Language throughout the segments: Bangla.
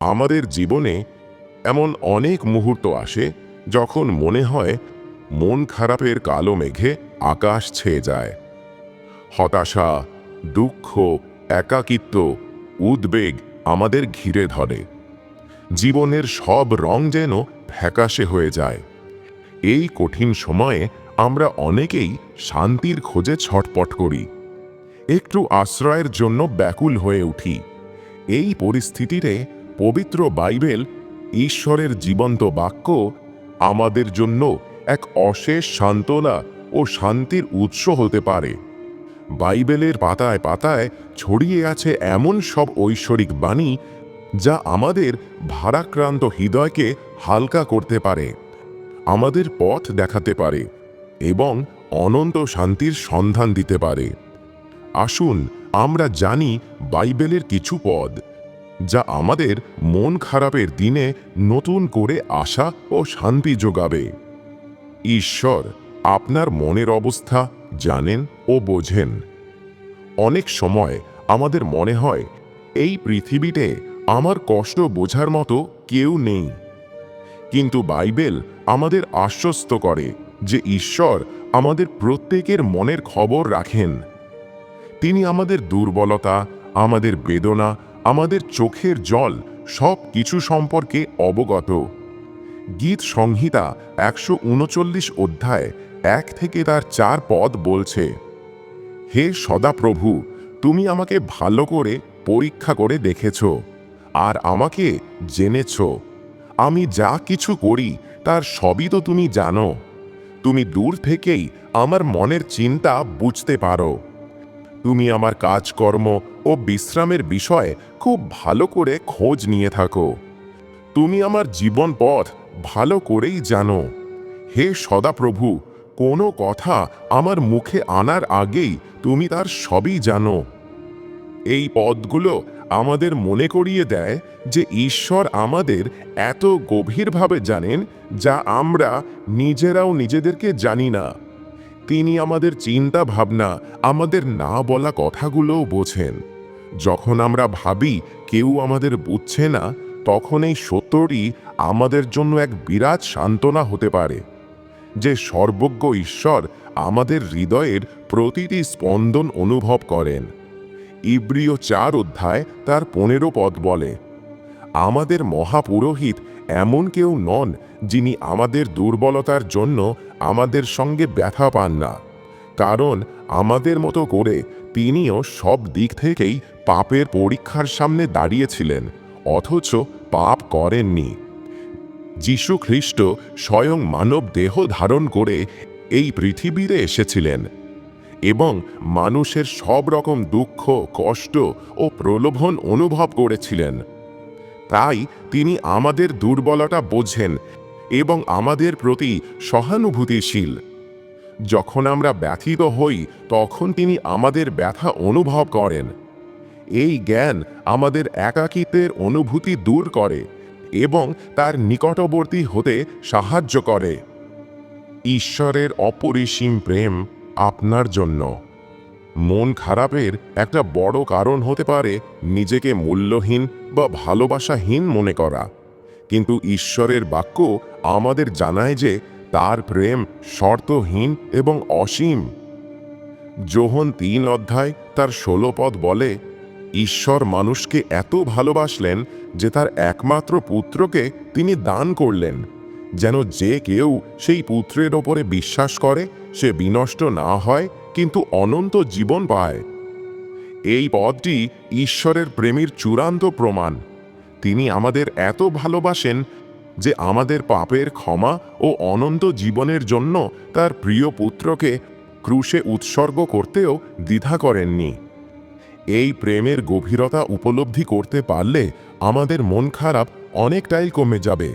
আমাদের জীবনে এমন অনেক মুহূর্ত আসে যখন মনে হয় মন খারাপের কালো মেঘে আকাশ ছেয়ে যায়। হতাশা, দুঃখ, একাকিত্ব, উদ্বেগ আমাদের ঘিরে ধরে। জীবনের সব রং যেন ফ্যাকাশে হয়ে যায়। এই কঠিন সময়ে আমরা অনেকেই শান্তির খোঁজে ছটপট করি। একটু আশ্রয়ের জন্য ব্যাকুল হয়ে উঠি। এই পরিস্থিতিতে পবিত্র বাইবেল ঈশ্বরের জীবন্ত বাক্য আমাদের জন্য এক অশেষ সান্ত্বনা ও শান্তির উৎস হতে পারে। বাইবেলের পাতায় পাতায় ছড়িয়ে আছে এমন সব ঐশ্বরিক বাণী যা আমাদের ভারাক্রান্ত হৃদয়কে হালকা করতে পারে, আমাদের পথ দেখাতে পারে এবং অনন্ত শান্তির সন্ধান দিতে পারে। আসুন আমরা জানি বাইবেলের কিছু পদ যা আমাদের মন খারাপের দিনে নতুন করে আশা ও শান্তি যোগাবে। ঈশ্বর আপনার মনের অবস্থা জানেন ও বোঝেন। অনেক সময় আমাদের মনে হয়, এই পৃথিবীতে আমার কষ্ট বোঝার মতো কেউ নেই। কিন্তু বাইবেল আমাদের আশ্বস্ত করে যে ঈশ্বর আমাদের প্রত্যেকের মনের খবর রাখেন। তিনি আমাদের দুর্বলতা, আমাদের বেদনা আমাদের চোখের জল সব কিছু সম্পর্কে অবগত। গীত সংহিতা একশো উনচল্লিশ অধ্যায় এক থেকে তার চার পদ বলছে, হে সদাপ্রভু, তুমি আমাকে ভালো করে পরীক্ষা করে দেখেছ আর আমাকে জেনেছ। আমি যা কিছু করি তার সবই তো তুমি জানো। তুমি দূর থেকেই আমার মনের চিন্তা বুঝতে পারো। তুমি আমার কাজকর্ম ও বিশ্রামের বিষয়ে খুব ভালো করে খোঁজ নিয়ে থাকো। তুমি আমার জীবন পথ ভালো করেই জানো। হে সদাপ্রভু, কোনো কথা আমার মুখে আনার আগেই তুমি তার সবই জানো। এই পদগুলো আমাদের মনে করিয়ে দেয় যে ঈশ্বর আমাদের এত গভীরভাবে জানেন যা আমরা নিজেরাও নিজেদেরকে জানি না। তিনি আমাদের চিন্তা ভাবনা, আমাদের না বলা কথাগুলোও বোঝেন। যখন আমরা ভাবি কেউ আমাদের বুঝছে না, তখন এই সত্যটি আমাদের জন্য এক বিরাট সান্ত্বনা হতে পারে। যে সর্বজ্ঞ ঈশ্বর আমাদের হৃদয়ের প্রতিটি স্পন্দন অনুভব করেন। ইব্রিয় চার অধ্যায় তার পনেরো পদ বলে, আমাদের মহাপুরোহিত এমন কেউ নন যিনি আমাদের দুর্বলতার জন্য আমাদের সঙ্গে ব্যথা পান না। কারণ আমাদের মতো করে তিনিও সব দিক থেকেই পাপের পরীক্ষার সামনে দাঁড়িয়েছিলেন, অথচ পাপ করেননি। যীশু খ্রিস্ট স্বয়ং মানব দেহ ধারণ করে এই পৃথিবীতে এসেছিলেন এবং মানুষের সব রকম দুঃখ, কষ্ট ও প্রলোভন অনুভব করেছিলেন। তাই তিনি আমাদের দুর্বলতা বোঝেন এবং আমাদের প্রতি সহানুভূতিশীল। যখন আমরা ব্যথিত হই, তখন তিনি আমাদের ব্যথা অনুভব করেন। এই জ্ঞান আমাদের একাকিত্বের অনুভূতি দূর করে এবং তার নিকটবর্তী হতে সাহায্য করে। ঈশ্বরের অপরিসীম প্রেম আপনার জন্য। মন খারাপের একটা বড় কারণ হতে পারে নিজেকে মূল্যহীন বা ভালোবাসাহীন মনে করা। কিন্তু ঈশ্বরের বাক্য আমাদের জানায় যে তার প্রেম শর্তহীন এবং অসীম। যোহন তিন অধ্যায় তার ষোলো পদ বলে, ঈশ্বর মানুষকে এত ভালোবাসলেন যে তার একমাত্র পুত্রকে তিনি দান করলেন, যেন যে কেউ সেই পুত্রের ওপরে বিশ্বাস করে, সে বিনষ্ট না হয়, কিন্তু অনন্ত জীবন পায়। এই পদটি ঈশ্বরের প্রেমের চূড়ান্ত প্রমাণ। তিনি আমাদের এত ভালোবাসেন যে আমাদের পাপের ক্ষমা ও অনন্ত জীবনের জন্য তার প্রিয় পুত্রকে ক্রুশে উৎসর্গ করতেও দ্বিধা করেননি। এই প্রেমের গভীরতা উপলব্ধি করতে পারলে আমাদের মন খারাপ অনেকটাই কমে যাবে।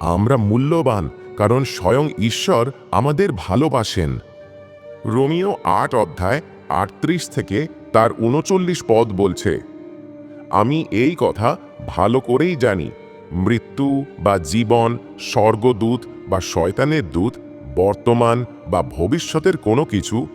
আমরা মূল্যবান, কারণ স্বয়ং ঈশ্বর আমাদের ভালোবাসেন। রোমিও আট অধ্যায় আটত্রিশ থেকে তার উনচল্লিশ পদ বলছে, আমি এই কথা ভালো করেই জানি, মৃত্যু বা জীবন, স্বর্গদূত বা শয়তানের দূত, বর্তমান বা ভবিষ্যতের কোনো কিছু,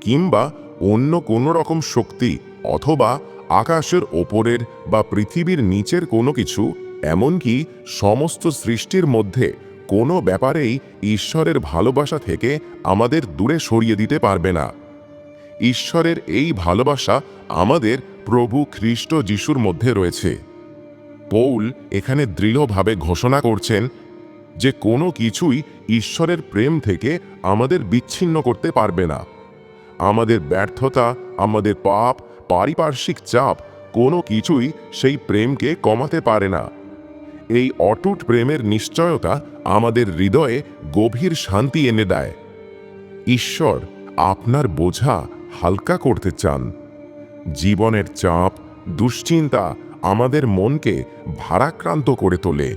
কিংবা অন্য কোনো রকম শক্তি অথবা আকাশের ওপরের বা পৃথিবীর নিচের কোনো কিছু, এমনকি সমস্ত সৃষ্টির মধ্যে কোনো ব্যাপারেই ঈশ্বরের ভালোবাসা থেকে আমাদের দূরে সরিয়ে দিতে পারবে না। ঈশ্বরের এই ভালোবাসা আমাদের প্রভু খ্রিস্ট যিশুর মধ্যে রয়েছে। পৌল এখানে দৃঢ়ভাবে ঘোষণা করছেন যে কোনো কিছুই ঈশ্বরের প্রেম থেকে আমাদের বিচ্ছিন্ন করতে পারবে না। আমাদের ব্যর্থতা, আমাদের পাপ, পারিপার্শ্বিক চাপ কোনো কিছুই সেই প্রেমকে কমাতে পারে না। এই অটুট প্রেমের নিশ্চয়তা আমাদের হৃদয়ে গভীর শান্তি এনে দেয়। ঈশ্বর আপনার বোঝা হালকা করতে চান। জীবনের চাপ, দুশ্চিন্তা আমাদের মনকে ভারাক্রান্ত করে তোলে।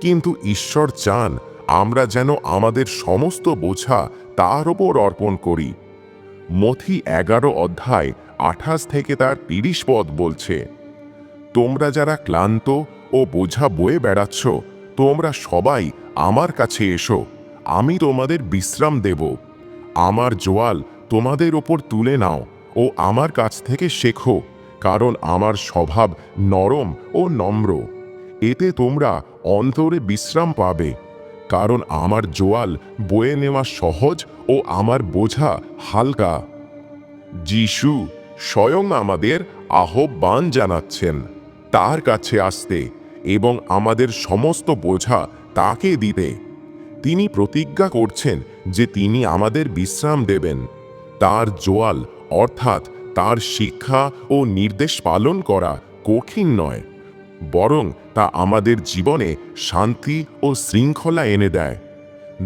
কিন্তু ঈশ্বর চান আমরা যেন আমাদের সমস্ত বোঝা তার ওপর অর্পণ করি। মথি এগারো অধ্যায় আঠাশ থেকে তার তিরিশ পদ বলছে, তোমরা যারা ক্লান্ত ও বোঝা বয়ে বেড়াচ্ছ, তোমরা সবাই আমার কাছে এসো, আমি তোমাদের বিশ্রাম দেব। আমার জোয়াল তোমাদের ওপর তুলে নাও ও আমার কাছ থেকে শেখো। কারণ আমার স্বভাব নরম ও নম্র। এতে তোমরা অন্তরে বিশ্রাম পাবে, কারণ আমার জোয়াল বয়ে নেওয়া সহজ ও আমার বোঝা হালকা। যিশু স্বয়ং আমাদের আহ্বান জানাচ্ছেন, তার কাছে আসতে এবং আমাদের সমস্ত বোঝা তাকে দিতে। তিনি প্রতিজ্ঞা করছেন যে তিনি আমাদের বিশ্রাম দেবেন। তার জোয়াল অর্থাৎ তার শিক্ষা ও নির্দেশ পালন করা কঠিন নয়, বরং তা আমাদের জীবনে শান্তি ও শৃঙ্খলা এনে দেয়।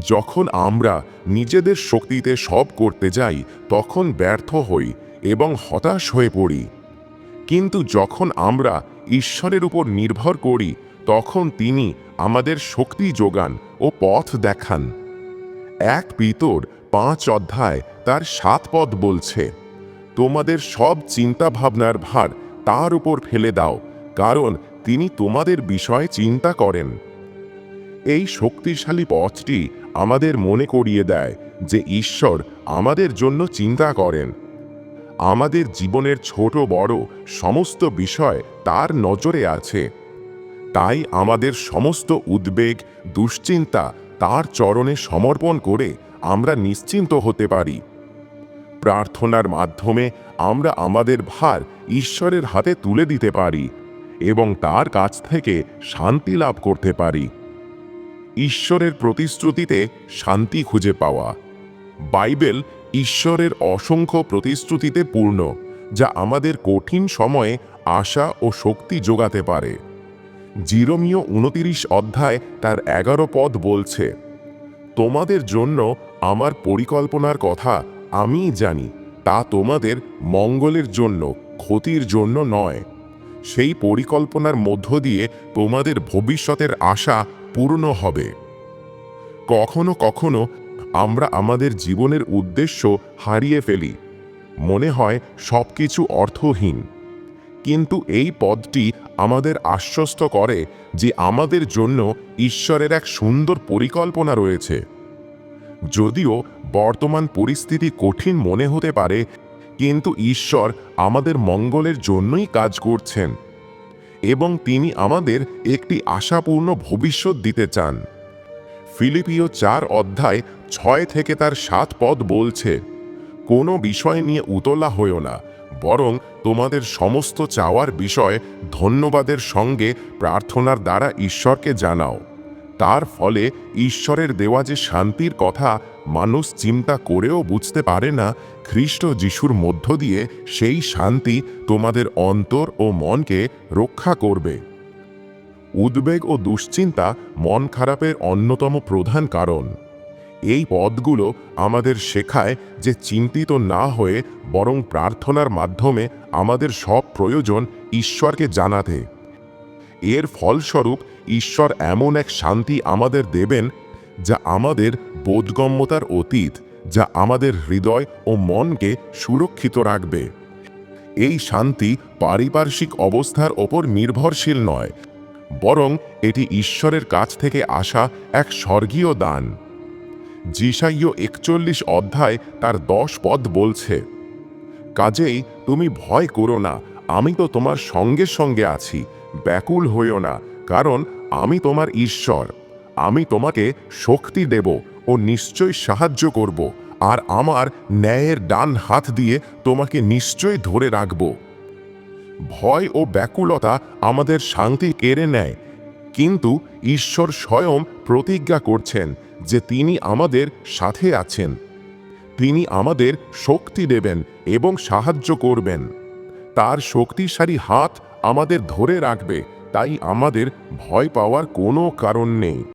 যখন আমরা নিজেদের শক্তিতে সব করতে যাই, তখন ব্যর্থ হই এবং হতাশ হয়ে পড়ি। কিন্তু যখন আমরা ঈশ্বরের উপর নির্ভর করি, তখন তিনি আমাদের শক্তি যোগান ও পথ দেখান। এক পিতর পাঁচ অধ্যায় তার সাত পদ বলছে তোমাদের সব চিন্তা ভাবনার ভার তার উপর ফেলে দাও, কারণ তিনি তোমাদের বিষয়ে চিন্তা করেন। এই শক্তিশালী পথটি আমাদের মনে করিয়ে দেয় যে ঈশ্বর আমাদের জন্য চিন্তা করেন। আমাদের জীবনের ছোট বড় সমস্ত বিষয় তার নজরে আছে। তাই আমাদের সমস্ত উদ্বেগ, দুশ্চিন্তা তার চরণে সমর্পণ করে আমরা নিশ্চিন্ত হতে পারি। প্রার্থনার মাধ্যমে আমরা আমাদের ভার ঈশ্বরের হাতে তুলে দিতে পারি এবং তার কাছ থেকে শান্তি লাভ করতে পারি। ঈশ্বরের প্রতিশ্রুতিতে শান্তি খুঁজে পাওয়া। বাইবেল ঈশ্বরের অসংখ্য প্রতিশ্রুতিতে পূর্ণ, যা আমাদের কঠিন সময়ে আশা ও শক্তি যোগাতে পারে। জিরোমীয় উনতিরিশ অধ্যায় তার এগারো পদ বলছে, তোমাদের জন্য আমার পরিকল্পনার কথা আমিই জানি, তা তোমাদের মঙ্গলের জন্য, ক্ষতির জন্য নয়। সেই পরিকল্পনার মধ্য দিয়ে তোমাদের ভবিষ্যতের আশা পূর্ণ হবে। কখনো কখনো আমরা আমাদের জীবনের উদ্দেশ্য হারিয়ে ফেলি। মনে হয় সব কিছু অর্থহীন। কিন্তু এই পদটি আমাদের আশ্বস্ত করে যে আমাদের জন্য ঈশ্বরের এক সুন্দর পরিকল্পনা রয়েছে। যদিও বর্তমান পরিস্থিতি কঠিন মনে হতে পারে, কিন্তু ঈশ্বর আমাদের মঙ্গলের জন্যই কাজ করছেন এবং তিনি আমাদের একটি আশাপূর্ণ ভবিষ্যৎ দিতে চান। ফিলিপিও চার অধ্যায় ছয় থেকে তার সাত পদ বলছে, কোনো বিষয় নিয়ে উতলা হয়েও না, বরং তোমাদের সমস্ত চাওয়ার বিষয় ধন্যবাদের সঙ্গে প্রার্থনার দ্বারা ঈশ্বরকে জানাও। তার ফলে ঈশ্বরের দেওয়া যে শান্তির কথা মানুষ চিন্তা করেও বুঝতে পারে না, খ্রিস্ট যিশুর মধ্য দিয়ে সেই শান্তি তোমাদের অন্তর ও মনকে রক্ষা করবে। উদ্বেগ ও দুশ্চিন্তা মন খারাপের অন্যতম প্রধান কারণ। এই পদগুলো আমাদের শেখায় যে চিন্তিত না হয়ে বরং প্রার্থনার মাধ্যমে আমাদের সব প্রয়োজন ঈশ্বরকে জানাতে। এর ফলস্বরূপ ঈশ্বর এমন এক শান্তি আমাদের দেবেন যা আমাদের বোধগম্যতার অতীত, যা আমাদের হৃদয় ও মনকে সুরক্ষিত রাখবে। এই শান্তি পারিপার্শ্বিক অবস্থার ওপর নির্ভরশীল নয়, বরং এটি ঈশ্বরের কাছ থেকে আসা এক স্বর্গীয় দান। জিসাইয় একচল্লিশ অধ্যায় তার দশ পদ বলছে, কাজেই তুমি ভয় করো না, আমি তো তোমার সঙ্গে সঙ্গে আছি ব্যাকুল হইও না, কারণ আমি তোমার ঈশ্বর। আমি তোমাকে শক্তি দেব ও নিশ্চয় সাহায্য করব, আর আমার ন্যায়ের ডান হাত দিয়ে তোমাকে নিশ্চয় ধরে রাখব। ভয় ও ব্যাকুলতা আমাদের শান্তি কেড়ে নেয়, কিন্তু ঈশ্বর স্বয়ং প্রতিজ্ঞা করছেন যে তিনি আমাদের সাথে আছেন। তিনি আমাদের শক্তি দেবেন এবং সাহায্য করবেন। তার শক্তিশালী হাত আমাদের ধরে রাখবে তাই আমাদের ভয় পাওয়ার কোনো কারণ নেই।